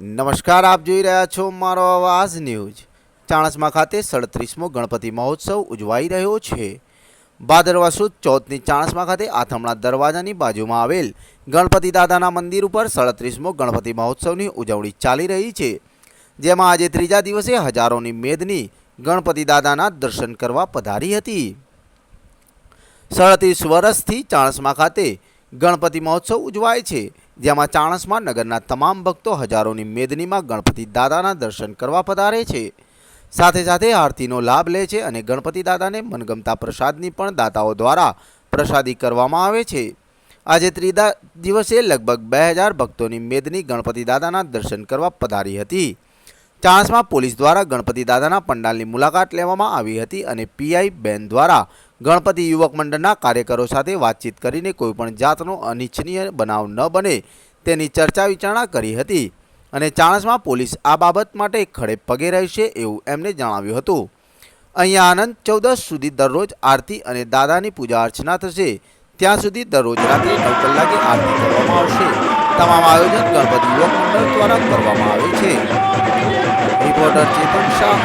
નમસ્કાર, આપ જોઈ રહ્યા છો મારો અવાજ ન્યૂઝ. ચાણસમા ખાતે સડત્રીસમો ગણપતિ મહોત્સવ ઉજવાઈ રહ્યો છે. ભાદરવા સુદ ચોથની ચાણસમા ખાતે આથમણા દરવાજાની બાજુમાં આવેલ ગણપતિ દાદાના મંદિર ઉપર સડત્રીસમો ગણપતિ મહોત્સવની ઉજવણી ચાલી રહી છે. જેમાં આજે ત્રીજા દિવસે હજારોની મેદની ગણપતિ દાદાના દર્શન કરવા પધારી હતી. સાડત્રીસ વર્ષથી ચાણસમા ખાતે ગણપતિ મહોત્સવ ઉજવાય છે. જેમાં ચાણસમા નગરના તમામ ભક્તો હજારોની મેદનીમાં ગણપતિ દાદાના દર્શન કરવા પધારે છે. સાથે સાથે આરતીનો લાભ લે છે અને ગણપતિ દાદાને મનગમતા પ્રસાદની પણ દાતાઓ દ્વારા પ્રસાદી કરવામાં આવે છે. આજે ત્રીજા દિવસે લગભગ બે હજાર ભક્તોની મેદની ગણપતિ દાદાના દર્શન કરવા પધારી હતી. ચાણસ્મા પોલીસ દ્વારા ગણપતિ દાદાના પંડાલની મુલાકાત લેવામાં આવી હતી અને પીઆઈ બેન દ્વારા ગણપતિ યુવક મંડળના કાર્યકરો સાથે વાતચીત કરીને કોઈપણ જાતનો અનિચ્છનીય બનાવ ન બને તેની ચર્ચા વિચારણા કરી હતી અને ચાણસમાં પોલીસ આ બાબત માટે ખડે પગે રહેશે એવું એમને જણાવ્યું હતું. અહીંયા આનંદ ચૌદસ સુધી દરરોજ આરતી અને દાદાની પૂજા અર્ચના થશે. ત્યાં સુધી દરરોજ રાત્રે નવ કલાકે આરતી કરવામાં આવશે. તમામ આયોજન ગણપતિ યુવક મંડળ દ્વારા કરવામાં આવે છે. રિપોર્ટર ચેતન શાહ